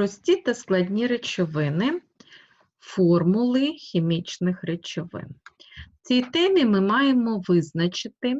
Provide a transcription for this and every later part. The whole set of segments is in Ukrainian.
Прості та складні речовини, формули хімічних речовин. В цій темі ми маємо визначити,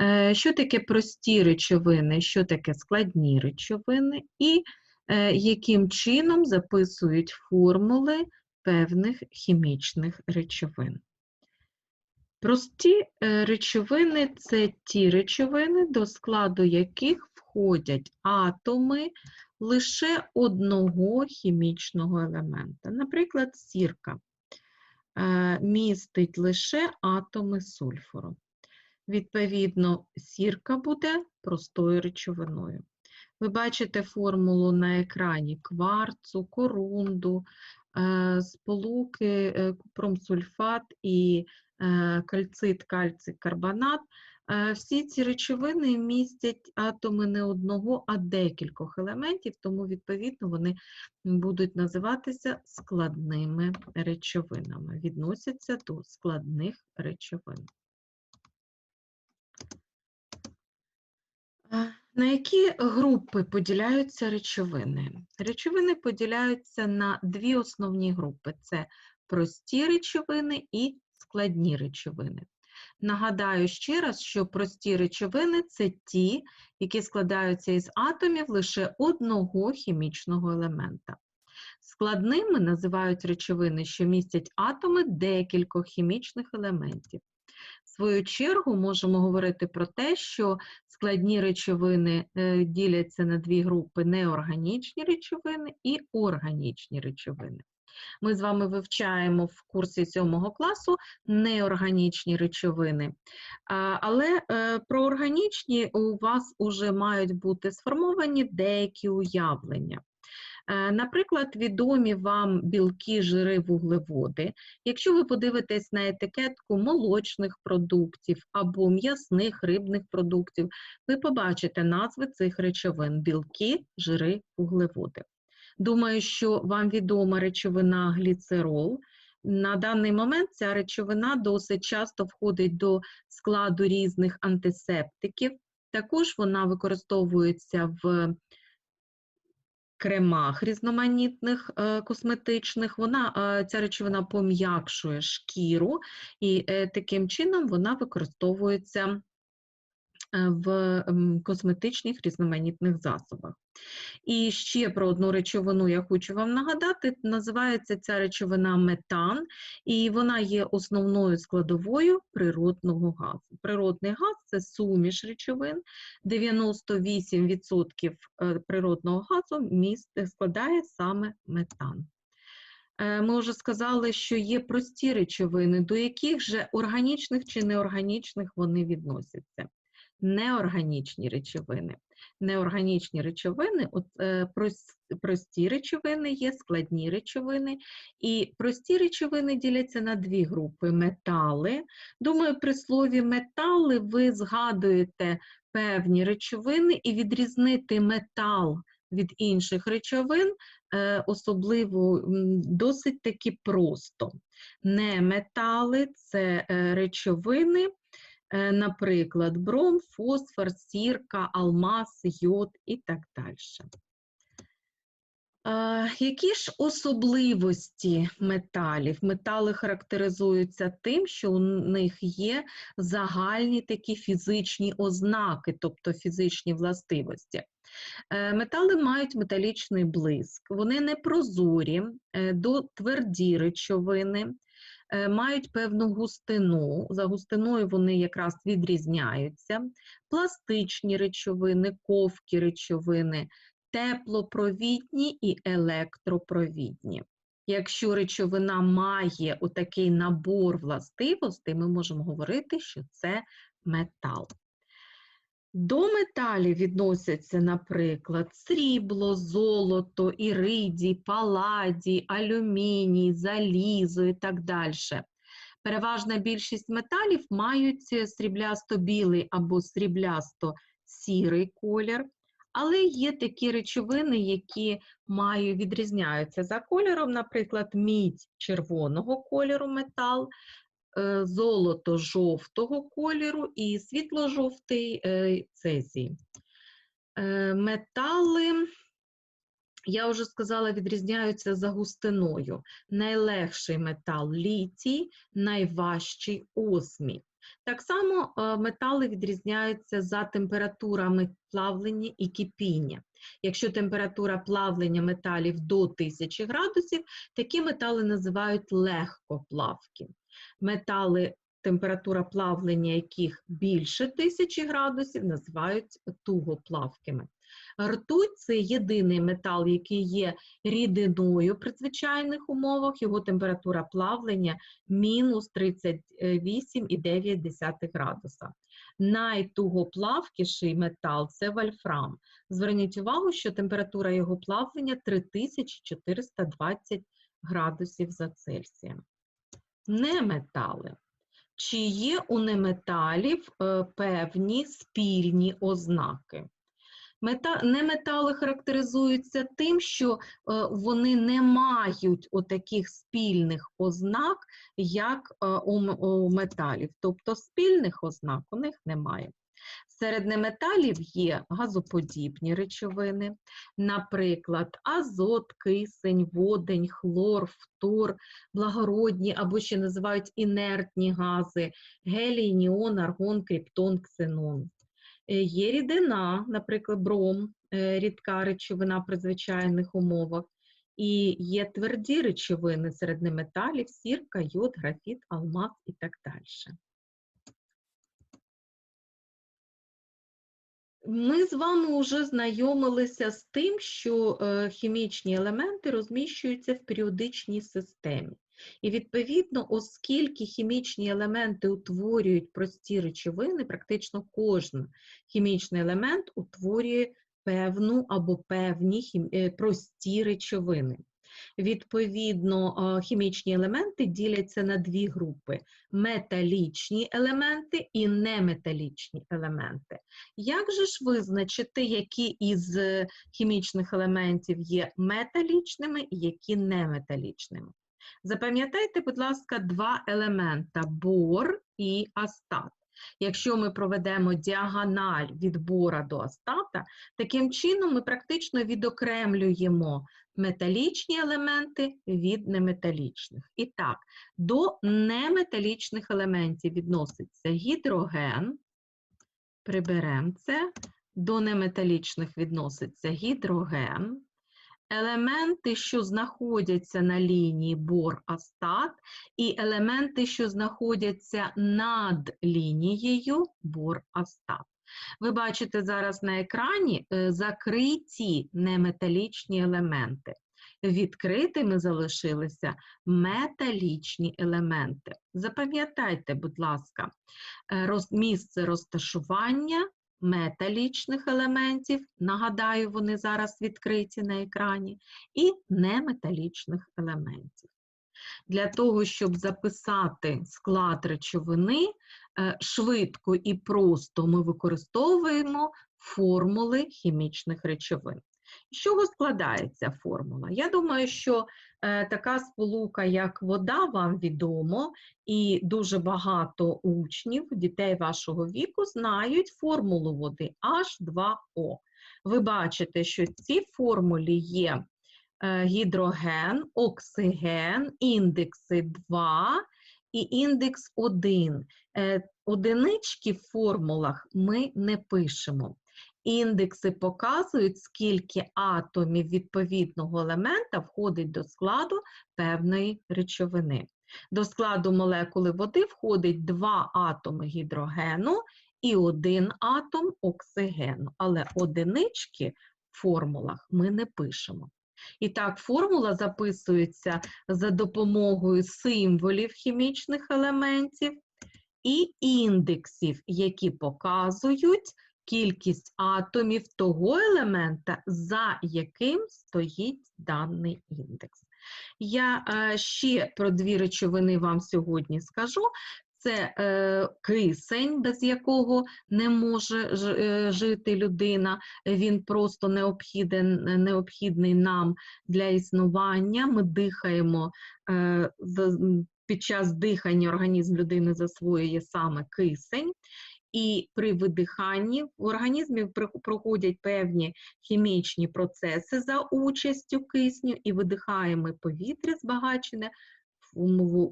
е, що таке прості речовини, що таке складні речовини, і е, яким чином записують формули певних хімічних речовин. Прості е, речовини це ті речовини, до складу яких входять атоми лише одного хімічного елемента. Наприклад, сірка е, містить лише атоми сульфуру. Відповідно, сірка буде простою речовиною. Ви бачите формулу на екрані кварцу, корунду, е, сполуки е, купромсульфат і кальцит, кальций, карбонат. Всі ці речовини містять атоми не одного, а декількох елементів, тому, відповідно, вони будуть називатися складними речовинами, відносяться до складних речовин. На які групи поділяються речовини? Речовини поділяються на дві основні групи: це прості речовини і складні речовини. Нагадаю ще раз, що прості речовини це ті, які складаються із атомів лише одного хімічного елемента. Складними називають речовини, що містять атоми декількох хімічних елементів. В свою чергу можемо говорити про те, що складні речовини е, діляться на дві групи неорганічні речовини і органічні речовини. Ми з вами вивчаємо в курсі 7 класу неорганічні речовини. Але е, про органічні у вас вже мають бути сформовані деякі уявлення. Е, наприклад, відомі вам білки, жири, вуглеводи. Якщо ви подивитесь на етикетку молочних продуктів або м'ясних рибних продуктів, ви побачите назви цих речовин білки, жири, вуглеводи. Думаю, що вам відома речовина гліцерол. На даний момент ця речовина досить часто входить до складу різних антисептиків. Також вона використовується в кремах різноманітних е, косметичних. Вона, е, Ця речовина пом'якшує шкіру, і е, таким чином вона використовується в косметичних різноманітних засобах. І ще про одну речовину я хочу вам нагадати. Називається ця речовина метан, і вона є основною складовою природного газу. Природний газ це суміш речовин, 98% е, природного газу складає саме метан. Е, ми вже сказали, що є прості речовини, до яких же органічних чи неорганічних вони відносяться неорганічні речовини. Неорганічні речовини, от, е, прості речовини є, складні речовини, і прості речовини діляться на дві групи метали. Думаю, при слові метали ви згадуєте певні речовини і відрізнити метал від інших речовин, е, особливо досить таки просто. Неметали це е, речовини. Е, наприклад, бром, фосфор, сірка, алмаз, йод і так далі. Е, які ж особливості металів? Метали характеризуються тим, що у них є загальні такі фізичні ознаки, тобто фізичні властивості. Е, метали мають металічний блиск, вони непрозорі, тверді речовини, мають певну густину, за густиною вони якраз відрізняються, пластичні речовини, ковкі речовини, теплопровідні і електропровідні. Якщо речовина має отакий набор властивостей, ми можемо говорити, що це метал. До металів відносяться, наприклад, срібло, золото, іридій, паладій, алюміній, залізо і так далі. Переважна більшість металів мають сріблясто-білий або сріблясто-сірий колір, але є такі речовини, які мають, відрізняються за кольором, наприклад, мідь червоного кольору метал, Е, золото жовтого кольору і світло-жовтий е, цезій. Е, метали я вже сказала, відрізняються за густиною. Найлегший метал літій, найважчий осмій. Так само метали відрізняються за температурами плавлення і кипіння. Якщо температура плавлення металів до 1000 градусів, такі метали називають легкоплавкі. Метали, температура плавлення яких більше 1000 градусів, називають тугоплавкими. Ртуть це єдиний метал, який є рідиною при звичайних умовах, його температура плавлення мінус 38,9 градуса. Найтугоплавкіший метал це вольфрам. Зверніть увагу, що температура його плавлення 3420 градусів за Цельсієм. Неметали. Чи є у неметалів е, певні спільні ознаки? Мета, неметали характеризуються тим, що е, вони не мають отаких спільних ознак, як е, у, металів. Тобто спільних ознак у них немає. Серед неметалів є газоподібні речовини, наприклад, азот, кисень, водень, хлор, фтор, благородні або ще називають інертні гази, гелій, ніон, аргон, криптон, ксенон. Е, Є рідина, наприклад, бром, е, рідка речовина при звичайних умовах. І є тверді речовини серед неметалів, сірка, йод, графіт, алмаз і так далі. Ми з вами вже знайомилися з тим, що е, хімічні елементи розміщуються в періодичній системі. І відповідно, оскільки хімічні елементи утворюють прості речовини, практично кожен хімічний елемент утворює певну або певні е, прості речовини. Відповідно, е, хімічні елементи діляться на дві групи: металічні елементи і неметалічні елементи. Як же ж визначити, які із е, хімічних елементів є металічними і які неметалічними? Запам'ятайте, будь ласка, два елемента бор і астат. Якщо ми проведемо діагональ від бора до астата, таким чином ми практично відокремлюємо металічні елементи від неметалічних. І так, до неметалічних елементів відноситься гідроген, приберемо це, до неметалічних відноситься гідроген, елементи, що знаходяться на лінії бор-астат, і елементи, що знаходяться над лінією бор-астат. Ви бачите зараз на екрані е, закриті неметалічні елементи. Відкритими залишилися металічні елементи. Запам'ятайте, будь ласка, е, місце розташування металічних елементів, нагадаю, вони зараз відкриті на екрані, і неметалічних елементів. Для того, щоб записати склад речовини, е, швидко і просто ми використовуємо формули хімічних речовин. З чого складається формула? Я думаю, що е, така сполука, як вода, вам відомо, і дуже багато учнів, дітей вашого віку, знають формулу води H2O. Ви бачите, що в цій формулі є е, гідроген, оксиген, індекси 2 і індекс 1. Е, Одинички в формулах ми не пишемо. Індекси показують, скільки атомів відповідного елемента входить до складу певної речовини. До складу молекули води входить два атоми гідрогену і один атом оксигену, але одинички в формулах ми не пишемо. І так, формула записується за допомогою символів хімічних елементів і індексів, які показують кількість атомів того елемента, за яким стоїть даний індекс. Я е, ще про дві речовини вам сьогодні скажу. Це е, кисень, без якого не може е, жити людина. Він просто необхідний нам для існування. Ми дихаємо е, під час дихання організм людини засвоює саме кисень. І при видиханні в організмі проходять певні хімічні процеси за участю кисню, і видихаємо повітря збагачене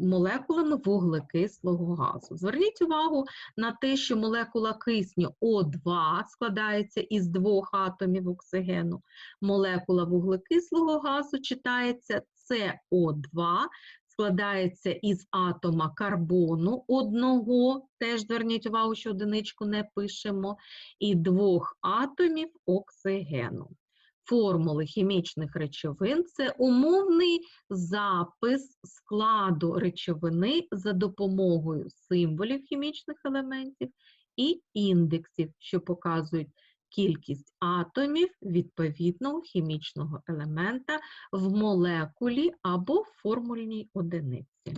молекулами вуглекислого газу. Зверніть увагу на те, що молекула кисню О2 складається із двох атомів оксигену. Молекула вуглекислого газу читається СО2, складається із атома карбону одного, теж зверніть увагу, що одиничку не пишемо, і двох атомів оксигену. Формули хімічних речовин це умовний запис складу речовини за допомогою символів хімічних елементів і індексів, що показують кількість атомів відповідного хімічного елемента в молекулі або формульній одиниці.